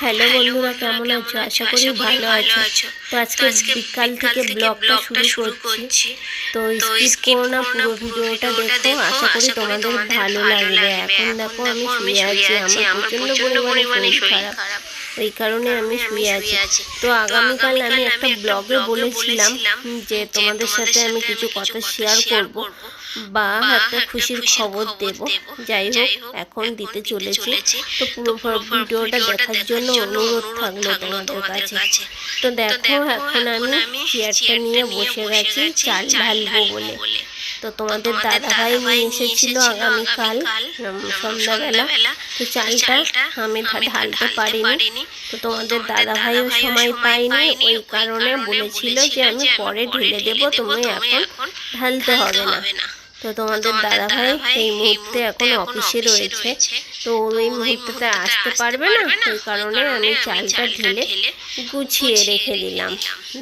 Hello বন্ধুরা কেমন আছো? আশা করি ভালো আছো। তো আজকে বিকাল থেকে ব্লগটা শুরু করছি। তো স্কিপ করো না পুরো ভিডিওটা দেখো। আশা করি তোমাদের ভালো লাগবে। এখন দেখো আমি শুয়ে আছি। আমার প্রচণ্ড পরিমাণে শরীর খারাপ। এই কারণে আমি শুয়ে আছি। তো আগামীকাল আমি একটা ব্লগে বলেছিলাম যে তোমাদের সাথে আমি কিছু কথা শেয়ার করব। বা একটা খুশির খবর দেব। যাই হোক এখন দিতে চলেছি। তো পুরো ভিডিওটা দেখার জন্য অনুরোধ থাকল তোমাদের কাছে। তো দেখো এখন আমি চেয়ারটা নিয়ে বসে গেছি চাল ঢালবো বলে। তো তোমাদের দাদা ভাই নিয়ে এসেছিল আগামীকাল সন্ধ্যাবেলা। তো চালটা আমি ঢালতে পারিনি। তো তোমাদের দাদা ভাইও সময় পাইনি ওই কারণে বলেছিল যে আমি পরে ঢেলে দেবো তুমি এখন ঢালতে হবে। না তো তোমাদের দাদা ভাই এই মুহূর্তে এখন অফিসে রয়েছে। তো ওই মুহূর্তে আসতে পারবে না? ওই কারণে আমি চালটা ঢেলে গুছিয়ে রেখে দিলাম।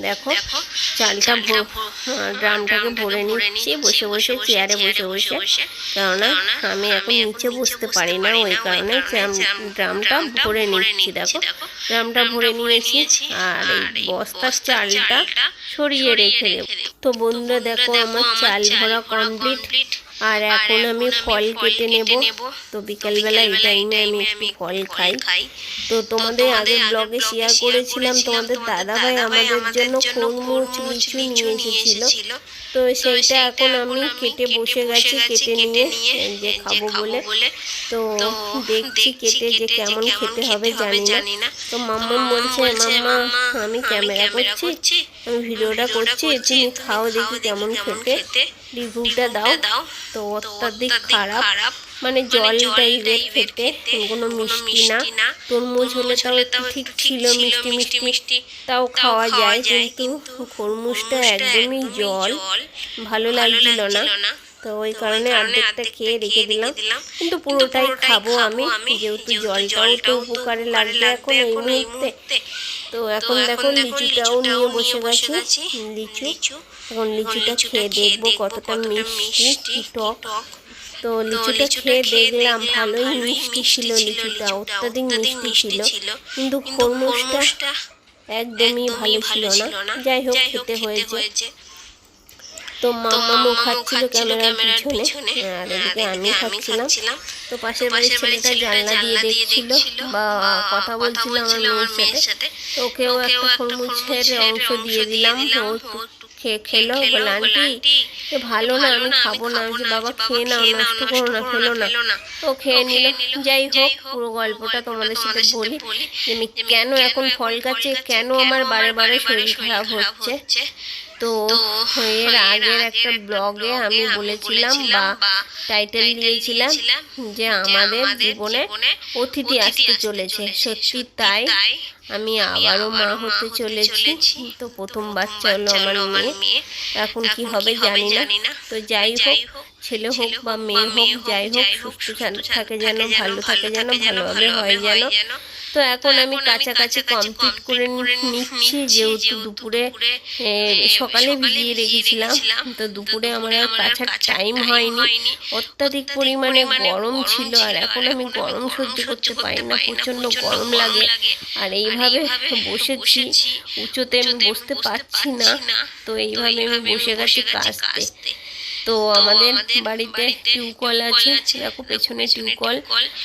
দেখো চালটা ড্রামটাকে ভরে নিচ্ছি বসে বসে চেয়ারে বসে বসে কেননা আমি এখন নিচে বসতে পারি না ওই কারণে ড্রামটা ভরে নিচ্ছি দেখো। ড্রামটা ভরে নিয়েছি আর এই বস্তার চালটা সরিয়ে রেখে দেবো। তো বন্ধুরা দেখো আমার চাল ভরা কমপ্লিট আর এখন আমি ফল কেটে নেব। তো বিকালবেলা এই টাইমে আমি একটু ফল খাই। তো তোমাদের আগে ব্লগে শেয়ার করেছিলাম। তোমাদের দাদা ভাই আমাদের জন্য খরমুচ লিচু নিয়ে এসেছিল। তো সেইটা এখন আমি কেটে বসে গেছি কেটে নিয়ে যে খাব বলে। তো দেখছি কেটে যে কেমন খেতে হবে জানি না। তো মাম্মা বলছে মাম্মা আমি ক্যামেরা করছি। আমি ভিডিওটা করছি তুমি খাও দেখি কেমন খেতে। রিভিউটা দাও। তো অত্যাধিক খারাপ। মানে জল টাইপের খেতে কোনো মিষ্টি না। তরমুজ হলে তাও ঠিক ছিল মিষ্টি মিষ্টি মিষ্টি। তাও খাওয়া যায় কিন্তু খরমুজটা একদমই জল। ভালো লাগছিল না। তো ওই কারণে অর্ধেকটা খেয়ে রেখে দিলাম। কিন্তু পুরোটাই খাব আমি। যেহেতু জলটাও তো উপকারে লাগবে এখন এই মুহূর্তে। তো এখন দেখো লিচুটাও নিয়ে বসে গেছি লিচু। এখন লিচুটা খেয়ে দেখব কতটা মিষ্টি টক। তো লিচুটা খেয়ে দেখলাম ভালোই মিষ্টি ছিল লিচুটা অত্যাধিক মিষ্টি ছিল। কিন্তু খরমুজটা একদমই ভালো ছিল না। যাই হোক খেতে হয়েছে। তো মামা খাচ্ছিল ক্যামেরার পিছনে। আর এদিকে আমি খাচ্ছিলাম। তো পাশের বাড়ির ছেলেটা জানলা দিয়ে দেখছিল বা কথা বলছিল আমার মেয়ের সাথে। তো ওকেও একটা খরমুজের অংশ দিয়ে দিলাম। ও খেয়ে খেলো বলে আন্টি। ভালো না আমি খাব না যে বাবা খেয়ে নাও নষ্ট করো না খেলো না তো খেয়ে নিল। যাই হোক পুরো গল্পটা তোমাদের সাথে বলি। যে আমি কেন এখন ফল গাছে কেন আমার বারে বারে শরীর খারাপ হচ্ছে তো এর আগের একটা ব্লগে আমি বলেছিলাম বা টাইটেল দিয়েছিলাম যে আমাদের জীবনে অতিথি আসতে চলেছে। সত্যি তাই। আমি আবারও মা হতে চলেছি। তো প্রথম বাচ্চা হলো আমার মেয়ে। এখন কি হবে জানি না। তো যাই হোক ছেলে হোক বা মেয়ে হোক যাই হোক সুস্থ থাকে যেন ভালো থাকে যেন ভালোভাবে হয় যেন। তো এখন আমি কাছাকাছি কমপ্লিট করে নিচ্ছি যেহেতু দুপুরে সকালে ভিজিয়ে রেখেছিলাম। তো দুপুরে আমার আর কাছার টাইম হয়নি। অত্যাধিক পরিমাণে গরম ছিল আর এখন আমি গরম সহ্য করতে পারি না। প্রচণ্ড গরম লাগে। আর এইভাবে বসেছি উঁচুতে আমি বসতে পারছি না তো এইভাবে আমি বসে গেছি কাজতে তো আমাদের বাড়িতে টিউবকল আছে দেখো পেছনে টিউবকল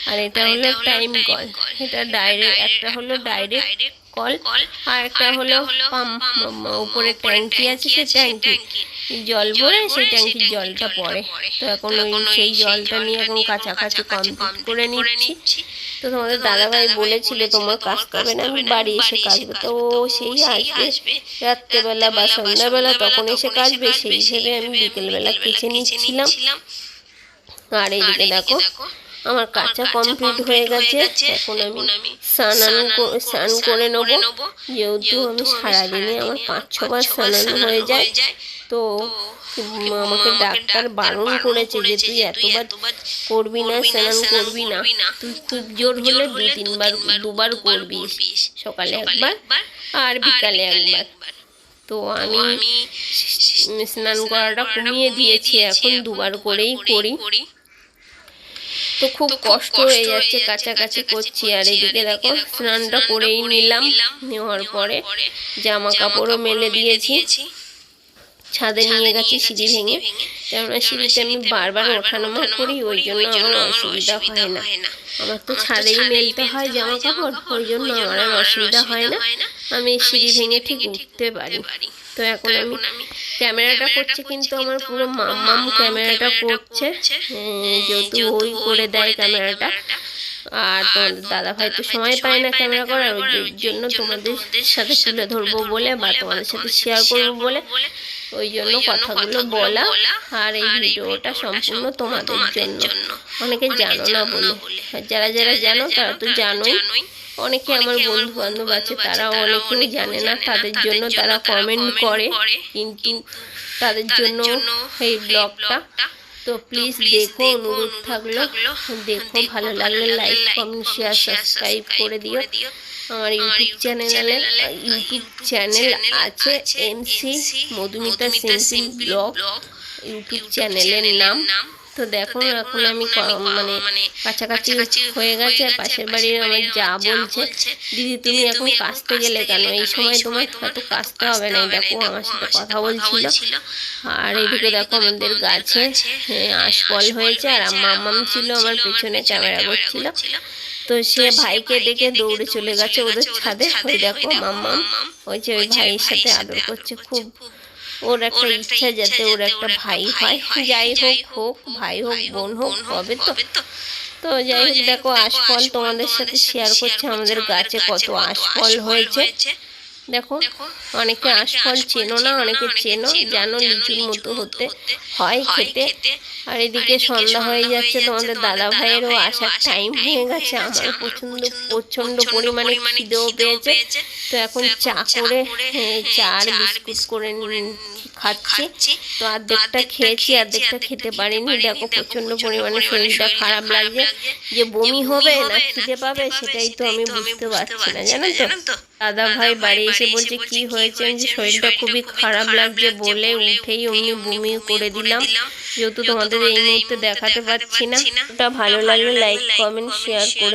আর এটা হলো টাইম কল এটা ডাইরেক্ট একটা হলো ডাইরেক্ট কল আর একটা হলো পাম্প উপরে ট্যাঙ্কি আছে সে ট্যাঙ্কি। জল ভরে সেই ট্যাঙ্কির জলটা পড়ে। তো এখন ওই সেই জলটা নিয়ে এখন কাছাকাছি কমপ্লিট করে নিচ্ছি। তো তোমাদের দাদাভাই বলেছিল তোমার কাজ করবে না আমি বাড়ি এসে কাজবে। তো ও সেই আসবে রাত্রেবেলা বা সন্ধ্যাবেলা তখন এসে কাজবে। সেই হিসেবে আমি বিকেলবেলা কেচে নিচ্ছিলাম। আর এইদিকে দেখো আমার কাঁচা কমপ্লিট হয়ে গেছে। এখন আমি স্নান স্নান করে নেব। যেহেতু আমি সারাদিনে আমার পাঁচ ছবার স্নান হয়ে যায়। তো আমাকে ডাক্তার বারণ করেছে যে তুই এতবার করবি না স্নান করবি না। তুই খুব জোর হলে দুই তিনবার দুবার করবি সকালে একবার আর বিকালে একবার। তো আমি স্নান করাটা কমিয়ে দিয়েছি এখন দুবার করেই করি। তো খুব কষ্ট হয়ে যাচ্ছে কাছাকাছি করছি। আর এদিকে দেখো স্নানটা করেই নিলাম নেওয়ার পরে জামা কাপড়ও মেলে দিয়েছি। ছাদে নিয়ে গেছি সিঁড়ি ভেঙে। কেননা সিঁড়িতে আমি বারবার ওঠানামা করি ওই জন্য আমার অসুবিধা হয় না। আমার তো ছাদেই মেলতে হয় জামা কাপড় ওই জন্য আমার আর অসুবিধা হয় না। আমি সিঁড়ি ভেঙে ঠিক উঠতে পারি। তো এখন আমি ক্যামেরাটা করছে কিন্তু আমার পুরো মাম্মাম ক্যামেরাটা করছে। হ্যাঁ, যেহেতু ওই করে দেয় ক্যামেরাটা। আর তোমাদের দাদা ভাই তো সময় পায় না ক্যামেরা করার ওই জন্য তোমাদের সাথে তুলে ধরবো বলে বা তোমাদের সাথে শেয়ার করব বলে ওই জন্য কথাগুলো বলা আর এই ভিডিওটা সম্পূর্ণ তোমাদের জন্য। অনেকে জানো না বলে। যারা যারা জানো তারা তো জানোই। অনেকে আমার বন্ধু বান্ধব আছে তারা অনেকেই জানে না তাদের জন্য তারা কমেন্ট করে। কিন্তু তাদের জন্য এই ব্লগটা তো প্লিজ দেখো অনুরোধ থাকল। দেখো ভালো লাগলে লাইক কমেন্ট শেয়ার সাবস্ক্রাইব করে দিও। আমার ইউটিউব চ্যানেলে ইউটিউব চ্যানেল আছে MC Madhumita simple vlog YouTube চ্যানেলের নাম। তো দেখো এখন আমি মানে কাছাকাছি হয়ে গেছে আর পাশের বাড়ির আমার যা বলছে দিদি তুমি এখন কাজতে গেলে কেন? এই সময় তোমার এত কাজতে হবে না। দেখো আমার সাথে কথা বলছিল আর এইদিকে দেখো আমাদের গাছে হ্যাঁ, আশফল হয়েছে আর মামাম ছিল আমার পেছনে ক্যামেরা করছিল। তো সে ভাইকে ডেকে দৌড়ে চলে গেছে ওদের ছাদে। ওই দেখো মাম্মাম ওই যে ওই ভাইয়ের সাথে আদর করছে খুব। ওর একটা ইচ্ছা যাতে ওর একটা ভাই হয়। যাই হোক হোক ভাই হোক বোন হোক হবে তো। তো। যাই হোক দেখো আশফল তোমাদের সাথে শেয়ার করছে আমাদের গাছে কত আশফল হয়েছে। দেখো অনেকে আশফল চেনো না অনেকে চেনো জানো লিচুর মতো হতে হয় খেতে। আর এদিকে সন্ধ্যা হয়ে যাচ্ছে তোমাদের দাদা ভাইয়েরও আসার টাইম হয়ে গেছে আমার প্রচণ্ড প্রচণ্ড পরিমাণে খিদেও পেয়েছে। তো এখন চা করে হ্যাঁ, চা আর বিস্কুট করে খাচ্ছি। তো অর্ধেকটা খেয়েছি অর্ধেকটা খেতে পারিনি। দেখো প্রচণ্ড পরিমাণে শরীরটা খারাপ লাগছে। যে বমি হবে না খিদে পাবে সেটাই তো আমি বুঝতে পারছি না জানো তো দাদা ভাই বাড়ি এসে বলছে কি হয়েছে? আমি যে শরীরটা খুবই খারাপ লাগছে। বলে উঠেই অমনি বমি করে দিলাম। যেহেতু তোমাদের এই মুহূর্তে দেখাতে পারছি না ওটা ভালো লাগলে লাইক কমেন্ট শেয়ার করে